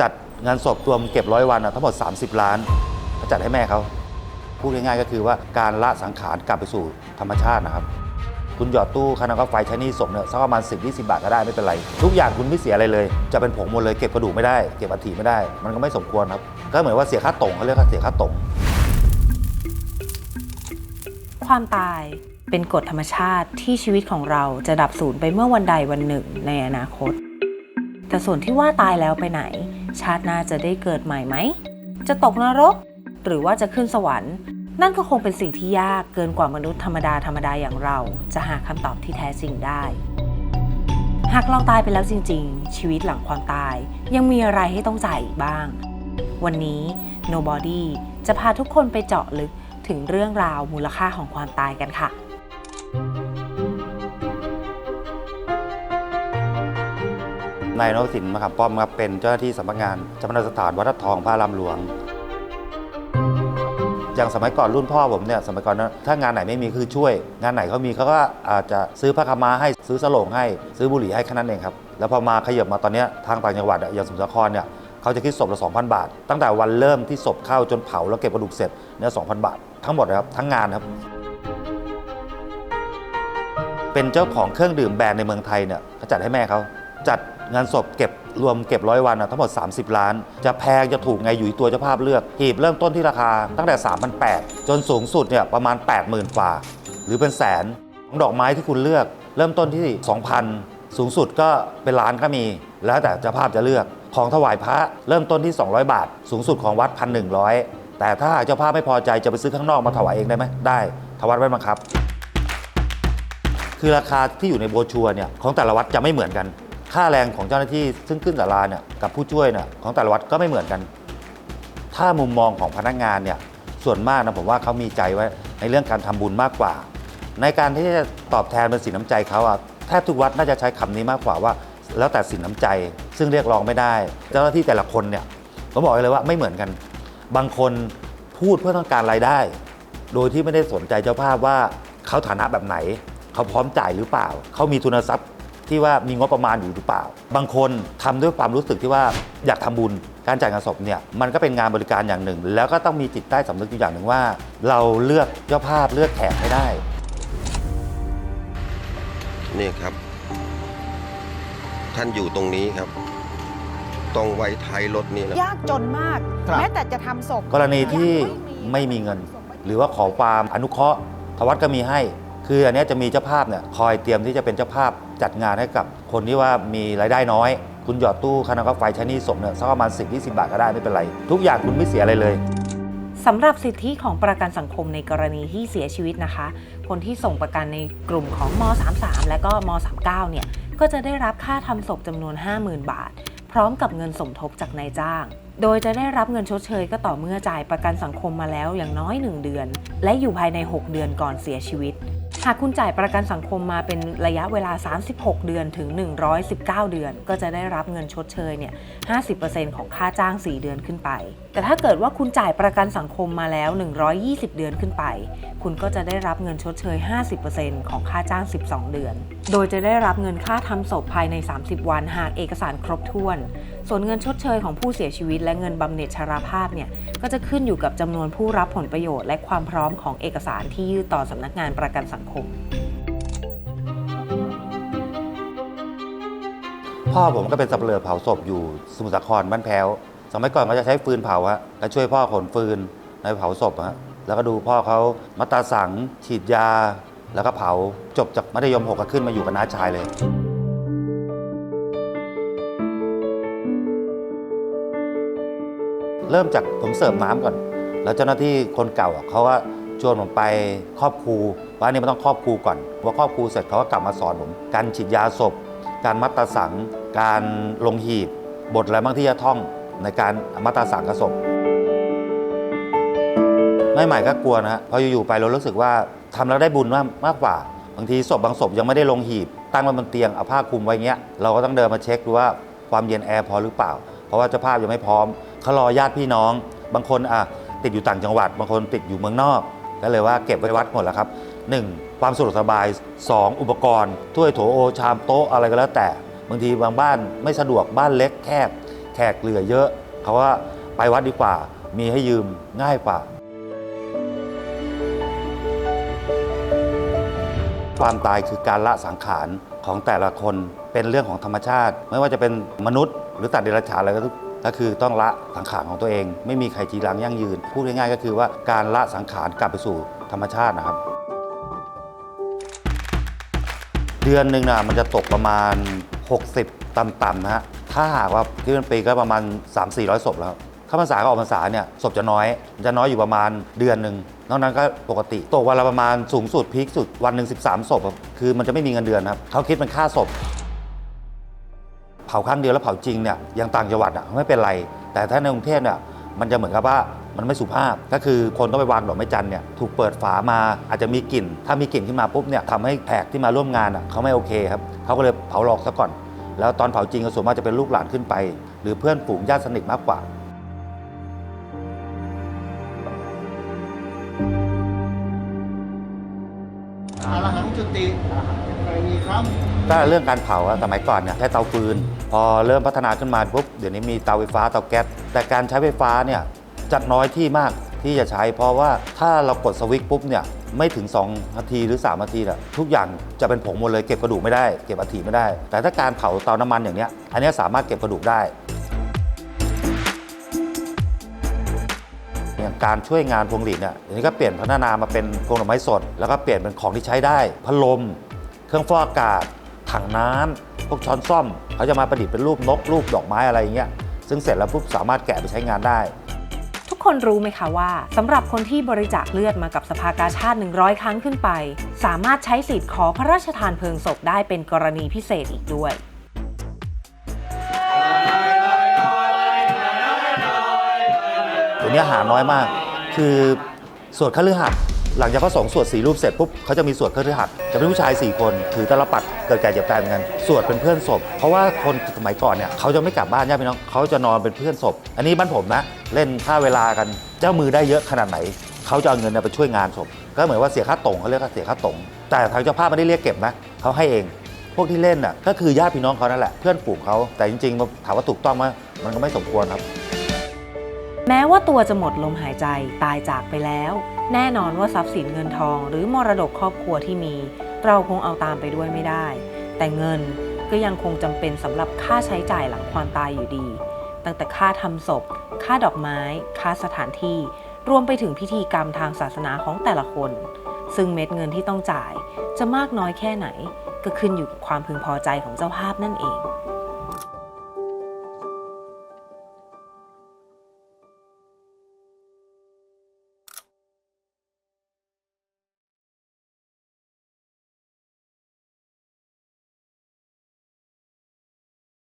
จัดงานศพรวมเก็บร้อยวันอะทั้งหมด 30 ล้านก็จัดให้แม่เขา พูดง่ายๆก็คือว่าการละสังขารกลับไปสู่ธรรมชาตินะครับ คุณหยอดตู้คานาก็ไฟใช้หนี่ศพเนี่ยสักประมาณ 10 20 บาทก็ได้ไม่เป็นไร ทุกอย่างคุณไม่เสียอะไรเลย จะเป็นผงหมดเลยเก็บกระดูกไม่ได้เก็บอัฐิไม่ได้ มันก็ไม่สมควรครับ ก็เหมือนว่าเสียค่าตรงเขาเรียกว่าเสียค่าตรง ความตายเป็นกฎธรรมชาติที่ชีวิตของเราจะดับสูญไปเมื่อวันใดวันหนึ่งในอนาคต แต่ส่วนที่ว่าตายแล้วไปไหน ชาติหน้าจะได้เกิดใหม่ไหม จะตกนรก หรือว่าจะขึ้นสวรรค์ นั่นก็คงเป็นสิ่งที่ยากเกินกว่ามนุษย์ธรรมดาธรรมดาอย่างเรา จะหาคำตอบที่แท้จริงได้ หากเราตายไปแล้วจริง ๆ ชีวิตหลังความตาย ยังมีอะไรให้ต้องจ่ายอีกบ้าง วันนี้ Nobody จะพาทุกคนไปเจาะลึกถึงเรื่องราวมูลค่าของความตายกันค่ะ นายนวสินมะขามป้อมครับเป็นเจ้าหน้าที่สำนักงานจำนสถานวัดทับทองพระรามหลวงอย่างสมัยก่อนรุ่นพ่อผมเนี่ยสมัยก่อนนะถ้างานไหนไม่มีคือช่วย งานไหนเขามีเขาก็อาจจะซื้อผ้าขามาให้ซื้อสโลงให้ซื้อบุหรี่ให้แค่นั้นเองครับแล้วพอมาขยับมาตอนนี้ทางต่างจังหวัดอย่างสมุทรสาครเนี่ยเขาจะคิดศพละ2,000 บาท ตั้งแต่วันเริ่มที่ศพเข้าจนเผาแล้วเก็บกระดูกเสร็จเนี่ย2,000บาท ทั้งหมดนะครับทั้งงานครับ เป็นเจ้าของเครื่องดื่มแบรนด์ในเมืองไทยเนี่ยเขาจัดให้แม่เขา จัดงานศพเก็บรวมเก็บร้อยวันอะทั้งหมด 30 ล้าน จะแพงจะถูกไงอยู่ที่ตัวเจ้าภาพเลือกหีบเริ่มต้นที่ราคาตั้งแต่ 3,800 จนสูงสุดเนี่ยประมาณ 80,000กว่า หรือเป็นแสนของดอกไม้ที่คุณเลือก เริ่มต้นที่ 2,000 สูงสุดก็เป็นล้านก็มี แล้วแต่เจ้าภาพจะเลือก ของถวายพระเริ่มต้นที่ 200 บาท สูงสุดของวัด 1,100 แต่ถ้าหากเจ้าภาพไม่พอใจจะไปซื้อข้างนอกมาถวายเองได้ไหมได้ทางวัดไม่บังคับ คือราคาที่อยู่ในโบชัวเนี่ยของแต่ละวัดจะไม่เหมือนกัน ค่าแรงของเจ้าหน้าที่ซึ่งขึ้นศาลาเนี่ยกับผู้ช่วยเนี่ยของแต่ละวัดก็ไม่เหมือนกัน ถ้ามุมมองของพนักงานเนี่ยส่วนมากนะผมว่าเขามีใจไว้ในเรื่องการทำบุญมากกว่า ในการที่จะตอบแทนเป็นสินน้ำใจเขาอะแทบทุกวัดน่าจะใช้คำนี้มากกว่าว่า แล้วแต่สินน้ำใจซึ่งเรียกร้องไม่ได้ เจ้าหน้าที่แต่ละคนเนี่ยผมบอกเลยว่าไม่เหมือนกัน บางคนพูดเพื่อต้องการรายได้ โดยที่ไม่ได้สนใจเจ้าภาพว่าเขาฐานะแบบไหน เขาพร้อมจ่ายหรือเปล่า เขามีทุนทรัพย์ ที่ว่ามีงบประมาณอยู่หรือเปล่า บางคนทำด้วยความรู้สึกที่ว่าอยากทำบุญ การจ่ายงานศพเนี่ยมันก็เป็นงานบริการอย่างหนึ่ง แล้วก็ต้องมีจิตใต้สำนึกอยู่อย่างหนึ่งว่า เราเลือกเจ้าภาพเลือกแขกให้ได้ นี่ครับ ท่านอยู่ตรงนี้ครับตรงไว้ท้ายรถนี่นะยากจนมากครับแม้แต่จะทำศพกรณีที่ไม่มีเงิน หรือว่าขอความอนุเคราะห์ทวัดก็มีให้ คืออันนี้จะมีเจ้าภาพเนี่ยคอยเตรียมที่จะเป็นเจ้าภาพจัดงานให้กับคนที่ว่ามีรายได้น้อย คุณหยอดตู้คานาก็ไฟใช้หนี่ศพเนี่ยสักประมาณ10 20 บาทก็ได้ไม่เป็นไร ทุกอย่างคุณไม่เสียอะไรเลยสำหรับสิทธิของประกันสังคมในกรณีที่เสียชีวิตนะคะ คนที่ส่งประกันในกลุ่มของม 33 และก็ม 39 เนี่ยก็จะได้รับค่าทำศพจำนวน 50,000 บาท พร้อมกับเงินสมทบจากนายจ้างโดยจะได้รับเงินชดเชยก็ต่อเมื่อจ่ายประกันสังคมมาแล้วอย่างน้อย 1 เดือน และอยู่ภายใน 6 เดือนก่อนเสียชีวิต หากคุณจ่ายประกันสังคมมาเป็นระยะเวลา 36 เดือนถึง 119 เดือน ก็จะได้รับเงินชดเชยเนี่ย 50%ของค่าจ้าง 4 เดือนขึ้นไป แต่ถ้าเกิดว่าคุณจ่ายประกันสังคมมาแล้ว 120 เดือนขึ้นไป คุณก็จะได้รับเงินชดเชย 50%ของค่าจ้าง 12 เดือน โดยจะได้รับเงินค่าทำศพภายใน 30 วันหากเอกสารครบถ้วน ส่วนเงินชดเชยของผู้เสียชีวิต และเงินบำเหน็จชราภาพเนี่ยก็จะขึ้นอยู่กับจำนวนผู้รับผลประโยชน์ และความพร้อมของเอกสารที่ยื่นต่อสำนักงานประกันสังคม พ่อผมก็เป็นสับเปลือเผาศพอยู่สมุทรสาครบ้านแพ้ว สมัยก่อนก็จะใช้ฟืนเผาฮะก็ช่วยพ่อขนฟืนในเผาศพฮะแล้วก็ดูพ่อเขามัตาสัง ฉีดยา แล้วก็เผาจบจากมัธยมหกก็ขึ้นมาอยู่กับน้าชายเลย เริ่มจากผมเสิร์ฟน้ำก่อน แล้วเจ้าหน้าที่คนเก่าเขาก็ชวนผมไปครอบครูว่าอันนี้มันต้องครอบครูก่อนพอครอบครูเสร็จเขาก็กลับมาสอนผมการฉีดยาศพ การมัตตาสัง การลงหีบบทอะไรบ้างที่จะท่องในการมัตตาสังกบศพไม่ใหม่ก็กลัวนะฮะพออยู่ๆไปเรารู้สึกว่าทำแล้วได้บุญมากมากกว่า บางทีศพบางศพยังไม่ได้ลงหีบ ตั้งไว้บนเตียงเอาผ้าคลุมไว้เงี้ยเราก็ต้องเดินมาเช็คดูว่าความเย็นแอร์พอหรือเปล่า เพราะว่าเจ้าภาพยังไม่พร้อม เขารอญาติพี่น้อง บางคนอะติดอยู่ต่างจังหวัด บางคนติดอยู่เมืองนอกก็เลยว่าเก็บไว้วัดหมดแล้วครับ 1. ความสะดวกสบาย 2. อุปกรณ์ถ้วยโถโอชามโต๊ะอะไรก็แล้วแต่ บางทีบางบ้านไม่สะดวกบ้านเล็กแคบแขกเหลือเยอะ เขาว่าไปวัดดีกว่า มีให้ยืมง่ายกว่า ความตายคือการละสังขารของแต่ละคนเป็นเรื่องของธรรมชาติ ไม่ว่าจะเป็นมนุษย์หรือสัตว์เดรัจฉานอะไรก็ทุ ก็คือต้องละสังขารของตัวเอง ไม่มีใครจีรังยั่งยืน พูดง่ายๆ ก็คือว่าการละสังขารกลับไปสู่ธรรมชาตินะครับ เดือนหนึ่งนะมันจะตกประมาณ 60ต่ำๆนะฮะถ้าหากว่าที่เป็นปีก็ประมาณ 3-400ศพแล้วข้าพรรษาก็ออกพรรษาเนี่ยศพจะน้อย จะน้อยอยู่ประมาณเดือนหนึ่งนอกนั้นก็ปกติตกวันละประมาณสูงสุดพีคสุดวันหนึ่ง13ศพคือมันจะไม่มีเงินเดือนครับเขาคิดเป็นค่าศพ เผาครั้งเดียวแล้วเผาจริงเนี่ยยังต่างจังหวัดอะไม่เป็นไร แต่ถ้าในกรุงเทพเนี่ยมันจะเหมือนกับว่ามันไม่สุภาพ ก็คือคนต้องไปวางดอกไม้จันทร์เนี่ยถูกเปิดฝามาอาจจะมีกลิ่น ถ้ามีกลิ่นขึ้นมาปุ๊บเนี่ยทำให้แขกที่มาร่วมงานอะเขาไม่โอเคครับเขาก็เลยเผาหลอกซะก่อน แล้วตอนเผาจริงก็ส่วนมากจะเป็นลูกหลานขึ้นไป หรือเพื่อนฝูงญาติสนิทมากกว่าอรหังจุติไม่มีครับถ้าเรื่องการเผาอะสมัยก่อนเนี่ยใช้เตาฟืน พอเริ่มพัฒนาขึ้นมาปุ๊บเดี๋ยวนี้มีเตาไฟฟ้าเตาแก๊สแต่การใช้ไฟฟ้าเนี่ยจัดน้อยที่มากที่จะใช้ เพราะว่าถ้าเรากดสวิตช์ปุ๊บเนี่ยไม่ถึง2นาทีหรือ3นาทีอะทุกอย่างจะเป็นผงหมดเลยเก็บกระดูกไม่ได้เก็บอัฐิไม่ได้ แต่ถ้าการเผาเตาน้ำมันอย่างเนี้ยอันนี้สามารถเก็บกระดูกได้อย่างการช่วยงานพวงหลีดเนี่ยเดี๋ยวนี้ก็เปลี่ยนพัฒนามาเป็นพวงดอกไม้สด แล้วก็เปลี่ยนเป็นของที่ใช้ได้พัดลม เครื่องฟอกอากาศถังน้ำ พวกช้อนซ่อมเขาจะมาประดิษฐ์เป็นรูปนกรูปดอกไม้อะไรอย่างเงี้ยซึ่งเสร็จแล้วปุ๊บสามารถแกะไปใช้งานได้ ทุกคนรู้ไหมคะว่าสำหรับคนที่บริจาคเลือดมากับสภากาชาติ 100 ครั้งขึ้นไป สามารถใช้สิทธิ์ขอพระราชทานเพลิงศพได้เป็นกรณีพิเศษอีกด้วยเดี๋ยวนี้หาน้อยมาก คือสวดคฤหัสถ์ หลังจากพระสงฆ์สวดสี่รูปเสร็จปุ๊บเขาจะมีสวดเคฤหัสถ์จะเป็นผู้ชาย 4 คน ถือตลปัดเกิดแก่เจ็บตายเหมือนกันสวดเป็นเพื่อนศพ เพราะว่าคนสมัยก่อนเนี่ยเขาจะไม่กลับบ้านญาติพี่น้องเขาจะนอนเป็นเพื่อนศพ อันนี้บ้านผมนะเล่นค่าเวลากันเจ้ามือได้เยอะขนาดไหนเขาจะเอาเงินเนี่ยไปช่วยงานศพก็เหมือนว่าเสียค่าตรงเขาเรียกว่าเสียค่าตรงแต่ทางเจ้าภาพไม่ได้เรียกเก็บนะเขาให้เองพวกที่เล่นน่ะก็คือญาติพี่น้องเขานั่นแหละเพื่อนฝูงเขาแต่จริงๆถามว่าถูกต้องไหมมันก็ไม่สมควรครับ แม้ว่าตัวจะหมดลมหายใจตายจากไปแล้ว แน่นอนว่าทรัพย์สินเงินทอง หรือมรดกครอบครัวที่มี เราคงเอาตามไปด้วยไม่ได้ แต่เงินก็ยังคงจำเป็นสำหรับค่าใช้จ่ายหลังความตายอยู่ดี ตั้งแต่ค่าทำศพ ค่าดอกไม้ ค่าสถานที่ รวมไปถึงพิธีกรรมทางศาสนาของแต่ละคน ซึ่งเม็ดเงินที่ต้องจ่าย จะมากน้อยแค่ไหน ก็ขึ้นอยู่กับความพึงพอใจของเจ้าภาพนั่นเอง